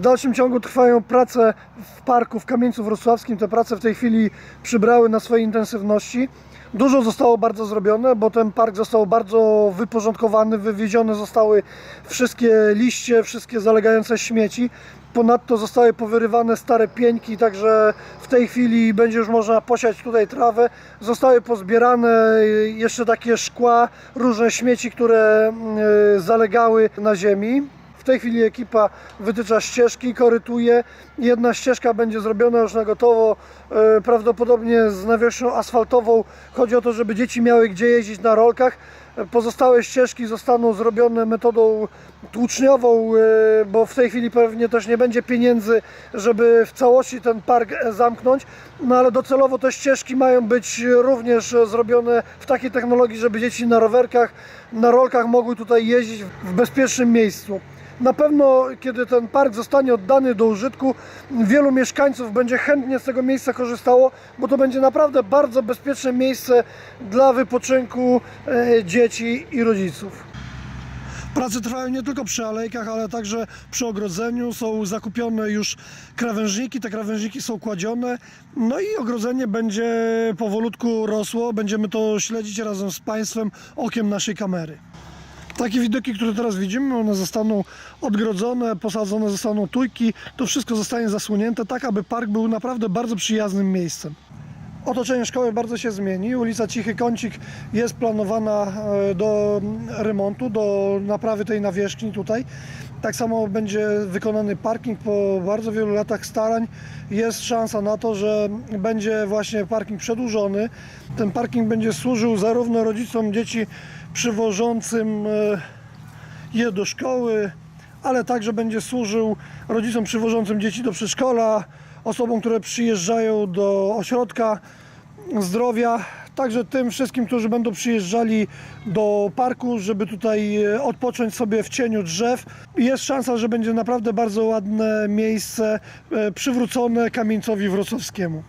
dalszym ciągu trwają prace w parku w Kamieńcu Wrocławskim. Te prace w tej chwili przybrały na swojej intensywności. Dużo zostało bardzo zrobione, bo ten park został bardzo wyporządkowany, wywiezione zostały wszystkie liście, wszystkie zalegające śmieci. Ponadto zostały powyrywane stare pieńki, także w tej chwili będzie już można posiać tutaj trawę. Zostały pozbierane jeszcze takie szkła, różne śmieci, które y, zalegały na ziemi. W tej chwili ekipa wytycza ścieżki, korytuje. Jedna ścieżka będzie zrobiona już na gotowo, e, prawdopodobnie z nawierzchnią asfaltową. Chodzi o to, żeby dzieci miały gdzie jeździć na rolkach. E, Pozostałe ścieżki zostaną zrobione metodą tłuczniową, e, bo w tej chwili pewnie też nie będzie pieniędzy, żeby w całości ten park zamknąć. No ale docelowo te ścieżki mają być również zrobione w takiej technologii, żeby dzieci na rowerkach, na rolkach mogły tutaj jeździć w bezpiecznym miejscu. Na pewno, kiedy ten park zostanie oddany do użytku, wielu mieszkańców będzie chętnie z tego miejsca korzystało, bo to będzie naprawdę bardzo bezpieczne miejsce dla wypoczynku e, dzieci i rodziców. Prace trwają nie tylko przy alejkach, ale także przy ogrodzeniu. Są zakupione już krawężniki, te krawężniki są kładzione. No i ogrodzenie będzie powolutku rosło. Będziemy to śledzić razem z Państwem okiem naszej kamery. Takie widoki, które teraz widzimy, one zostaną odgrodzone, posadzone zostaną tujki. To wszystko zostanie zasłonięte, tak aby park był naprawdę bardzo przyjaznym miejscem. Otoczenie szkoły bardzo się zmieni. Ulica Cichy Kącik jest planowana e, do remontu, do naprawy tej nawierzchni tutaj. Tak samo będzie wykonany parking po bardzo wielu latach starań. Jest szansa na to, że będzie właśnie parking przedłużony. Ten parking będzie służył zarówno rodzicom dzieci przywożącym e, je do szkoły, ale także będzie służył rodzicom przywożącym dzieci do przedszkola, osobom, które przyjeżdżają do ośrodka zdrowia, także tym wszystkim, którzy będą przyjeżdżali do parku, żeby tutaj e, odpocząć sobie w cieniu drzew. Jest szansa, że będzie naprawdę bardzo ładne miejsce e, przywrócone kamieńcowi wrocławskiemu.